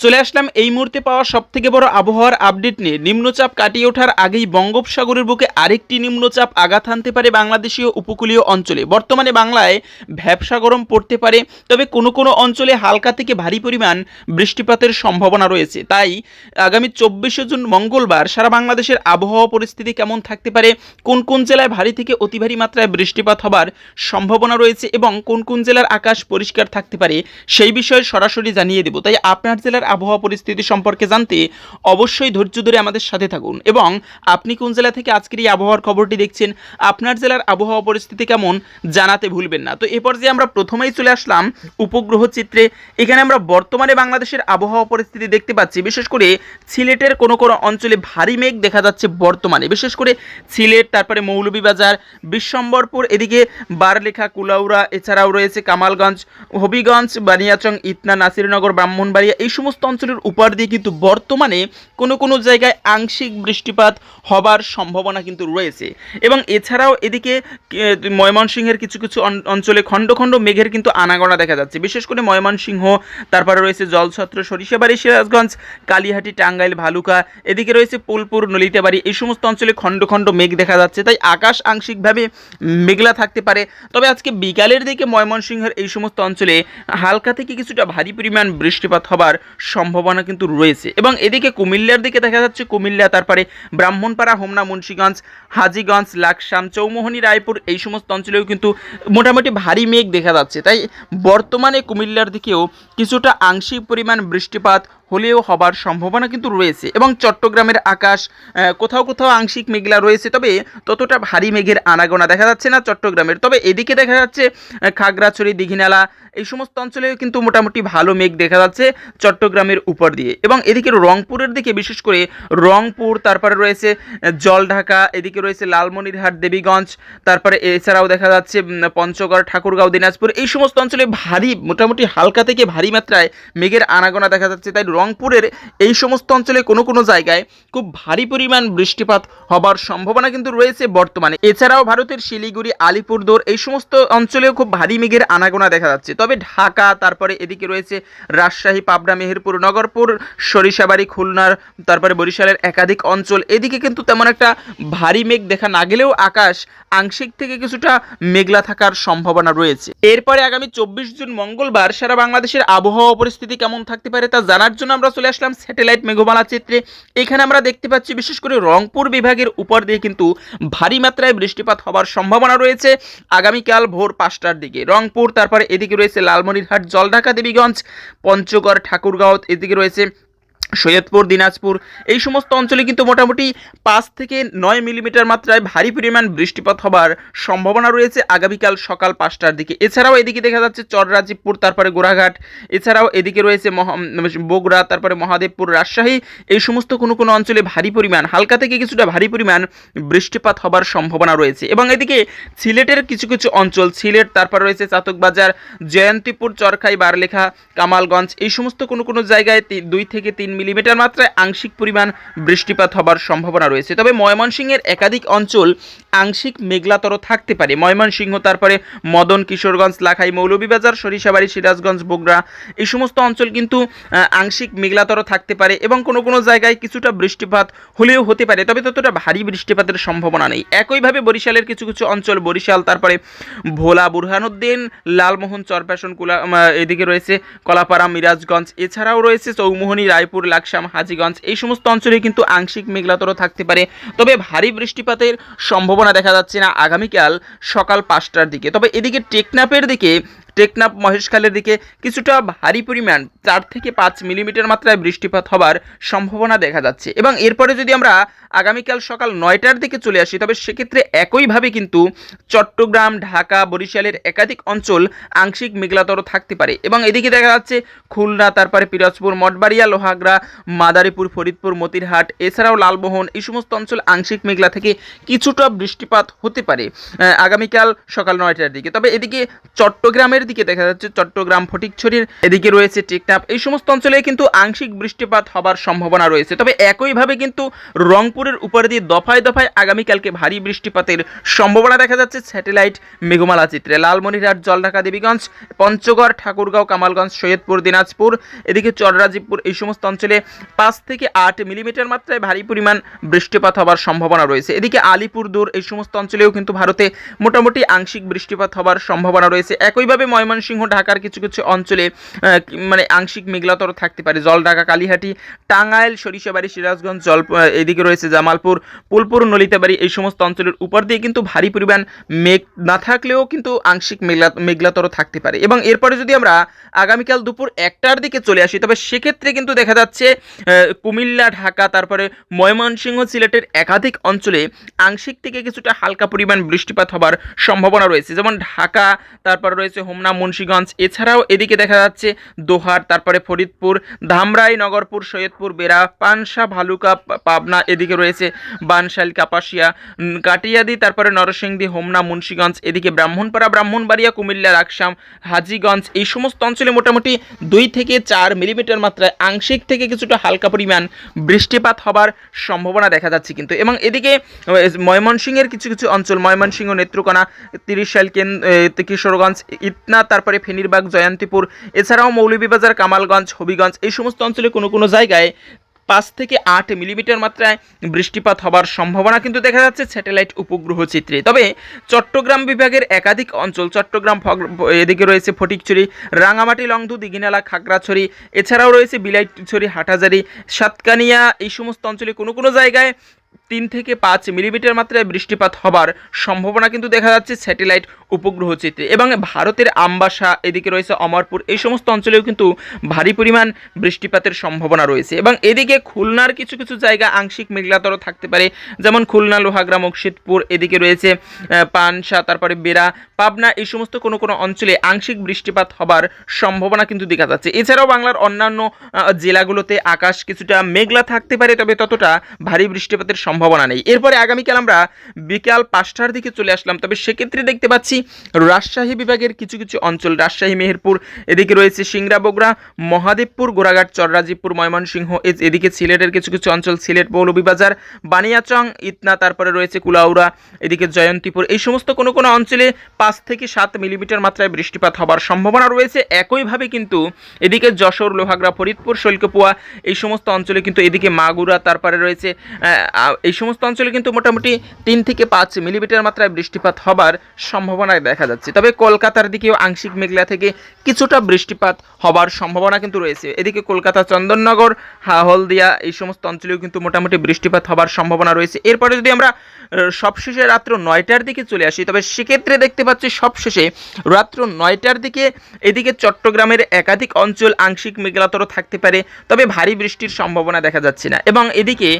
চলে আসলাম এই মুহূর্তে পাওয়া সব থেকে বড় আবহাওয়ার আপডেট নিয়ে। নিম্নচাপ কাটিয়ে ওঠার আগেই বঙ্গোপসাগরের বুকে আরেকটি নিম্নচাপ আঘাত হানতে পারে বাংলাদেশীয় উপকূলীয় অঞ্চলে। বর্তমানে বাংলায় ভ্যাবসা গরম পড়তে পারে, তবে কোনো কোনো অঞ্চলে হালকা থেকে ভারী পরিমাণ বৃষ্টিপাতের সম্ভাবনা রয়েছে। তাই আগামী চব্বিশে জুন মঙ্গলবার সারা বাংলাদেশের আবহাওয়া পরিস্থিতি কেমন থাকতে পারে, কোন কোন জেলায় ভারী থেকে অতি ভারী মাত্রায় বৃষ্টিপাত হবার সম্ভাবনা রয়েছে এবং কোন কোন জেলার আকাশ পরিষ্কার থাকতে পারে সেই বিষয়ে সরাসরি জানিয়ে দেব। তাই আপনার জেলার আবহাওয়া পরিস্থিতি সম্পর্কে জানতে অবশ্যই ধৈর্য ধরে আমাদের সাথে থাকুন। এবং আপনি কোন জেলা থেকে আজকের এই আবহাওয়ার খবরটি দেখছেন, আপনার জেলার আবহাওয়া পরিস্থিতি কেমন জানাতে ভুলবেন না। তো এ পর্যায়ে আমরা প্রথমেই চলে আসলাম উপগ্রহ চিত্রে। এখানে আমরা বর্তমানে বাংলাদেশের আবহাওয়া পরিস্থিতি দেখতে পাচ্ছি। বিশেষ করে সিলেটের কোনো কোনো অঞ্চলে ভারী মেঘ দেখা যাচ্ছে বর্তমানে। বিশেষ করে সিলেট, তারপরে মৌলভীবাজার, বিশ্বম্বরপুর, এদিকে বারলেখা, কুলাউড়া, এছাড়াও রয়েছে কামালগঞ্জ, হবিগঞ্জ, বানিয়াচং, ইতনা, নাসিরনগর, ব্রাহ্মণবাড়িয়া, এই সমস্ত অঞ্চলের উপর দিয়ে কিন্তু বর্তমানে কোনো কোনো জায়গায় আংশিক বৃষ্টিপাত হবার সম্ভাবনা কিন্তু রয়েছে। এবং এছাড়াও এদিকে ময়মনসিংহের কিছু কিছু অঞ্চলে খণ্ড খণ্ড মেঘের কিন্তু আনাগোনা দেখা যাচ্ছে। বিশেষ করে ময়মনসিংহ, তারপরে রয়েছে জলছত্র, সরিষাবাড়ি, সিরাজগঞ্জ, কালীহাটি, টাঙ্গাইল, ভালুকা, এদিকে রয়েছে পুলপুর, নলিতাবাড়ি, এই সমস্ত অঞ্চলে খণ্ড খণ্ড মেঘ দেখা যাচ্ছে। তাই আকাশ আংশিকভাবে মেঘলা থাকতে পারে। তবে আজকে বিকালের দিকে ময়মনসিংহের এই সমস্ত অঞ্চলে হালকা থেকে কিছুটা ভারী পরিমাণ বৃষ্টিপাত হবার সম্ভাবনা কিন্তু রয়েছে। এবং এদিকে কুমিল্লার দিকে দেখা যাচ্ছে, কুমিল্লা, তারপরে ব্রাহ্মণপাড়া, হোমনা, মুন্সীগঞ্জ, হাজিগঞ্জ, লাকসাম, চৌমোহনী, রায়পুর, এই সমস্ত অঞ্চলেও কিন্তু মোটামুটি ভারী মেঘ দেখা যাচ্ছে। তাই বর্তমানে কুমিল্লার দিকেও কিছুটা আংশিক পরিমাণ বৃষ্টিপাত হলেও হবার সম্ভাবনা কিন্তু রয়েছে। এবং চট্টগ্রামের আকাশ কোথাও কোথাও আংশিক মেঘলা রয়েছে, তবে ততটা ভারী মেঘের আনাগোনা দেখা যাচ্ছে না চট্টগ্রামের। তবে এদিকে দেখা যাচ্ছে খাগড়াছড়ি, দীঘিনালা এই সমস্ত অঞ্চলেও কিন্তু মোটামুটি ভালো মেঘ দেখা যাচ্ছে চট্টগ্রামের উপর দিয়ে। এবং এদিকে রংপুরের দিকে বিশেষ করে রংপুর, তারপরে রয়েছে জলঢাকা, এদিকে রয়েছে লালমনিরহাট, দেবীগঞ্জ, তারপরে এছাড়াও দেখা যাচ্ছে পঞ্চগড়, ঠাকুরগাঁও, দিনাজপুর এই সমস্ত অঞ্চলে ভারী, মোটামুটি হালকা থেকে ভারী মাত্রায় মেঘের আনাগোনা দেখা যাচ্ছে। তাই রংপুরের এই সমস্ত অঞ্চলে কোনো কোনো জায়গায় খুব ভারী পরিমাণ বৃষ্টিপাত হবার সম্ভাবনা কিন্তু রয়েছে বর্তমানে। এছাড়াও ভারতের শিলিগুড়ি, আলিপুরদুয়ার এই সমস্ত অঞ্চলেও খুব ভারী মেঘের আনাগোনা দেখা যাচ্ছে। তবে ঢাকা, তারপরে এদিকে রয়েছে রাজশাহী, পাবনা, মেহেরপুর, নগরপুর, সরিষাবাড়ি, খুলনার, তারপরে বরিশালের একাধিক অঞ্চল। এদিকে কিন্তু তেমন একটা ভারী মেঘ দেখা না গেলেও আকাশ আংশিক থেকে কিছুটা মেঘলা থাকার সম্ভাবনা রয়েছে। এরপরে আগামী চব্বিশ জুন মঙ্গলবার সারা বাংলাদেশের আবহাওয়া পরিস্থিতি কেমন থাকতে পারে তা জানার জন্য আমরা চলে আসলাম স্যাটেলাইট মেঘমালা চিত্রে। এখানে আমরা দেখতে পাচ্ছি বিশেষ করে রংপুর বিভাগের উপর দিয়ে কিন্তু ভারী মাত্রায় বৃষ্টিপাত হওয়ার সম্ভাবনা রয়েছে। আগামীকাল ভোর পাঁচটার দিকে রংপুর, তারপরে এদিকে রয়েছে লালমনিরহাট, জলঢাকা, দেবীগঞ্জ, পঞ্চগড়, ঠাকুরগাঁও, এদিকে রয়েছে সৈয়দপুর, দিনাজপুর, এই সমস্ত অঞ্চলে কিন্তু মোটামুটি পাঁচ থেকে নয় মিলিমিটার মাত্রায় ভারী পরিমাণ বৃষ্টিপাত হবার সম্ভাবনা রয়েছে আগামীকাল সকাল পাঁচটার দিকে। এছাড়াও এদিকে দেখা যাচ্ছে চররাজীবপুর, তারপরে গোড়াঘাট, এছাড়াও এদিকে রয়েছে বগুড়া, তারপরে মহাদেবপুর, রাজশাহী, এই সমস্ত কোনো কোনো অঞ্চলে ভারী পরিমাণ, হালকা থেকে কিছুটা ভারী পরিমাণ বৃষ্টিপাত হবার সম্ভাবনা রয়েছে। এবং এদিকে সিলেটের কিছু কিছু অঞ্চল, সিলেট, তারপর রয়েছে চাতকবাজার, জয়ন্তীপুর, চরখাই, বারলেখা, কামালগঞ্জ, এই সমস্ত কোনো কোনো জায়গায় দুই থেকে তিন মিলিমিটার মাত্রায় আংশিক পরিমাণ বৃষ্টিপাত হবার সম্ভাবনা রয়েছে। তবে ময়মনসিংহের একাধিক অঞ্চল আংশিক মেঘলাতর থাকতে পারে। ময়মনসিংহ, তারপরে মদন, কিশোরগঞ্জ, লাখাই, মৌলভীবাজার, সরিষাবাড়ি, সিরাজগঞ্জ, বগুড়া, এই সমস্ত অঞ্চল কিন্তু আংশিক মেঘলাতর থাকতে পারে এবং কোনো কোনো জায়গায় কিছুটা বৃষ্টিপাত হলেও হতে পারে। তবে ততটা ভারী বৃষ্টিপাতের সম্ভাবনা নেই। একইভাবে বরিশালের কিছু কিছু অঞ্চল, বরিশাল, তারপরে ভোলা, বুরহানুদ্দিন, লালমোহন চরপেশন কুলা এদিকে রয়েছে, কলাপাড়া, মিরাজগঞ্জ, এছাড়াও রয়েছে চৌমোহনী, রায়পুর লাকসাম, হাজিগঞ্জ, এই সমস্ত অঞ্চলে কিন্তু আংশিক মেঘলাতর থাকতে পারে। তবে ভারী বৃষ্টিপাতের সম্ভাবনা দেখা যাচ্ছে না আগামীকাল সকাল পাঁচটার দিকে। তবে এদিকে টেকনাপের দিকে টেকনাফ মহেশখালের দিকে কিছুটা ভারী পরিমাণ, চার থেকে পাঁচ মিলিমিটার মাত্রায় বৃষ্টিপাত হবার সম্ভাবনা দেখা যাচ্ছে। এবং এরপরে যদি আমরা আগামীকাল সকাল নয়টার দিকে চলে আসি, তবে সেক্ষেত্রে একইভাবে কিন্তু চট্টগ্রাম, ঢাকা, বরিশালের একাধিক অঞ্চল আংশিক মেঘলাতর থাকতে পারে। এবং এদিকে দেখা যাচ্ছে খুলনা, তারপরে পিরোজপুর, মঠবাড়িয়া, লোহাগড়া, মাদারীপুর, ফরিদপুর, মতিরহাট, এছাড়াও লালমোহন, এই সমস্ত অঞ্চল আংশিক মেঘলা থেকে কিছুটা বৃষ্টিপাত হতে পারে আগামীকাল সকাল নয়টার দিকে। তবে এদিকে চট্টগ্রামের দিকে দেখা যাচ্ছে চট্টগ্রাম ফটিকছড়ির এদিকে রয়েছে টেকনাফ। এই সমস্ত অঞ্চলে কিন্তু আংশিক বৃষ্টিপাত হবার সম্ভাবনা রয়েছে। তবে একইভাবে কিন্তু রংপুরের উপরে দিয়ে দফায় দফায় আগামীকালকে ভারী বৃষ্টিপাতের সম্ভাবনা দেখা যাচ্ছে। স্যাটেলাইট মেঘমালা চিত্রে লালমনিরহাট, জলঢাকা, দেবীগঞ্জ, পঞ্চগড়, ঠাকুরগাঁও, কামালগঞ্জ, সৈয়দপুর, দিনাজপুর, এদিকে চররাজীবপুর এই সমস্ত অঞ্চলে পাঁচ থেকে আট মিলিমিটার মাত্রায় ভারী পরিমাণ বৃষ্টিপাত হবার সম্ভাবনা রয়েছে। এদিকে আলিপুরদুর এই সমস্ত অঞ্চলেও কিন্তু ভারতে মোটামুটি আংশিক বৃষ্টিপাত হবার সম্ভাবনা রয়েছে। একইভাবে ময়মনসিংহ, ঢাকার কিছু কিছু অঞ্চলে মানে আংশিক মেঘলাতর থাকতে পারে। জলঢাকা, কালীহাটি, টাঙ্গাইল, সরিষাবাড়ি, সিরাজগঞ্জ, জল এদিকে রয়েছে জামালপুর, পুলপুর, নলিতাবাড়ি এই সমস্ত অঞ্চলের উপর দিয়ে কিন্তু ভারী পরিমাণ মেঘ না থাকলেও কিন্তু আংশিক মেঘলা মেঘলাতর থাকতে পারে। এবং এরপরে যদি আমরা আগামীকাল দুপুর একটার দিকে চলে আসি, তবে সেক্ষেত্রে কিন্তু দেখা যাচ্ছে কুমিল্লা, ঢাকা, তারপরে ময়মনসিংহ সিলেটের একাধিক অঞ্চলে আংশিক থেকে কিছুটা হালকা পরিমাণ বৃষ্টিপাত হবার সম্ভাবনা রয়েছে। যেমন ঢাকা, তারপর রয়েছে হোমনা মুন্সীগঞ্জ। এছাড়াও এদিকে দেখা যাচ্ছে দোহার, তারপরে ফরিদপুর, ধামরাই নগরপুর, সৈয়দপুর, বেড়া, পানসা, ভালুকা পাবনা, এদিকে রয়েছে বানশাল, কাপাসিয়া কাটিয়াদি, তারপরে নরসিংদী, হোমনা, মুন্সীগঞ্জ, এদিকে ব্রাহ্মণপাড়া, ব্রাহ্মণবাড়িয়া, কুমিল্লা, রাকসাম, হাজিগঞ্জ, এই সমস্ত অঞ্চলে মোটামুটি দুই থেকে চার মিলিমিটার মাত্রায় আংশিক থেকে কিছুটা হালকা পরিমাণ বৃষ্টিপাত হবার সম্ভাবনা দেখা যাচ্ছে কিন্তু। এবং এদিকে ময়মনসিংহের কিছু কিছু অঞ্চল, ময়মনসিংহ, নেত্রকোনা, তিরিশ সাইল কেন কিশোরগঞ্জ ইতনা তারপরে ফেনীরবাগ, জয়ন্তীপুর, এছাড়াও মৌলভীবাজার, কামালগঞ্জ, হবিগঞ্জ, এই সমস্ত অঞ্চলে কোনো কোনো জায়গায় পাঁচ থেকে আট মিলিমিটার মাত্রায় বৃষ্টিপাত হবার সম্ভাবনা কিন্তু দেখা যাচ্ছে স্যাটেলাইট উপগ্রহ চিত্রে। তবে চট্টগ্রাম বিভাগের একাধিক অঞ্চল, চট্টগ্রাম এদিকে রয়েছে ফটিকছড়ি, রাঙামাটি, লংধু, দিঘিনালা, খাগড়াছড়ি, এছাড়াও রয়েছে বিলাইছড়ি হাটাজারি সাতকানিয়া, এই সমস্ত অঞ্চলে কোনো কোনো জায়গায় তিন থেকে পাঁচ মিলিমিটার মাত্রায় বৃষ্টিপাত হবার সম্ভাবনা কিন্তু দেখা যাচ্ছে স্যাটেলাইট উপগ্রহ চিত্রে। এবং ভারতের আমবাসা, এদিকে রয়েছে অমরপুর, এই সমস্ত অঞ্চলেও কিন্তু ভারী পরিমাণ বৃষ্টিপাতের সম্ভাবনা রয়েছে। এবং এদিকে খুলনার কিছু কিছু জায়গা আংশিক মেঘলাতর থাকতে পারে, যেমন খুলনা, লোহাগ্রাম মুর্শিদপুর এদিকে রয়েছে পানসা, তারপরে বেড়া, পাবনা, এই সমস্ত কোনো কোনো অঞ্চলে আংশিক বৃষ্টিপাত হবার সম্ভাবনা কিন্তু দেখা যাচ্ছে। এছাড়াও বাংলার অন্যান্য জেলাগুলোতে আকাশ কিছুটা মেঘলা থাকতে পারে, তবে ততটা ভারী বৃষ্টিপাতের সম্ভাবনা নেই। এরপরে আগামীকাল আমরা বিকাল পাঁচটার দিকে চলে আসলাম। তবে সেক্ষেত্রে দেখতে পাচ্ছি রাজশাহী বিভাগের কিছু কিছু অঞ্চল, রাজশাহী, মেহেরপুর, এদিকে রয়েছে সিংড়া, বগুড়া, মহাদেবপুর, গোড়াঘাট চররাজীবপুর ময়মনসিংহ এদিকে সিলেটের কিছু কিছু অঞ্চল, সিলেট, মৌলভীবাজার, বানিয়াচং, ইতনা, তারপরে রয়েছে কুলাউড়া, এদিকে জয়ন্তীপুর। এই সমস্ত কোনো কোনো অঞ্চলে পাঁচ থেকে সাত মিলিমিটার মাত্রায় বৃষ্টিপাত হবার সম্ভাবনা রয়েছে। একইভাবে কিন্তু এদিকে যশোর, লোহাগড়া, ফরিদপুর, শৈলকপুয়া, এই সমস্ত অঞ্চলে কিন্তু এদিকে মাগুরা, তারপরে রয়েছে এই সমস্ত অঞ্চলে কিন্তু মোটামুটি তিন থেকে পাঁচ মিলিমিটার মাত্রায় বৃষ্টিপাত হবার সম্ভাবনা দেখা যাচ্ছে। তবে কলকাতার দিকেও আংশিক মেঘলা থেকে কিছুটা বৃষ্টিপাত হবার সম্ভাবনা কিন্তু রয়েছে। এদিকে কলকাতা, চন্দননগর হলদিয়া এই সমস্ত অঞ্চলেও কিন্তু মোটামুটি বৃষ্টিপাত হবার সম্ভাবনা রয়েছে। এরপরে যদি আমরা সবশেষে রাত্র নয়টার দিকে চলে আসি, তবে সেক্ষেত্রে দেখতে পাচ্ছি সবশেষে রাত্র নয়টার দিকে এদিকে চট্টগ্রামের একাধিক অঞ্চল আংশিক মেঘলাতর থাকতে পারে, তবে ভারী বৃষ্টির সম্ভাবনা দেখা যাচ্ছে না। এবং এদিকে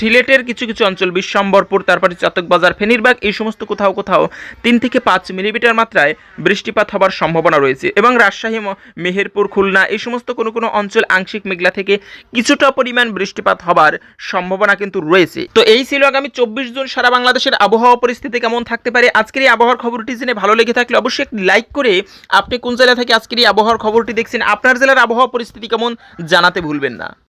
সিলেটের কিছু কিছু অঞ্চল, বিশ্বম্বরপুর, তারপরে চাতকবাজার ফেনীরবাগ, এই সমস্ত কোথাও কোথাও তিন থেকে পাঁচ মিলিমিটার মাত্রায় বৃষ্টিপাত হবার সম্ভাবনা রয়েছে এবং রাজশাহী মেহেরপুর, খুলনা, এই সমস্ত কোনো কোনো অঞ্চল আংশিক মেঘলা থেকে কিছুটা পরিমাণ বৃষ্টিপাত হবার সম্ভাবনা কিন্তু রয়েছে। তো এই ছিল আগামী চব্বিশ জুন সারা বাংলাদেশের আবহাওয়া পরিস্থিতি কেমন থাকতে পারে? আজকের এই আবহাওয়ার খবরটি জেনে ভালো লেগে থাকলে অবশ্যই লাইক করে আপনি কোন জেলা থেকে আজকের এই আবহাওয়ার খবরটি দেখছেন, আপনার জেলার আবহাওয়া পরিস্থিতি কেমন জানাতে ভুলবেন না।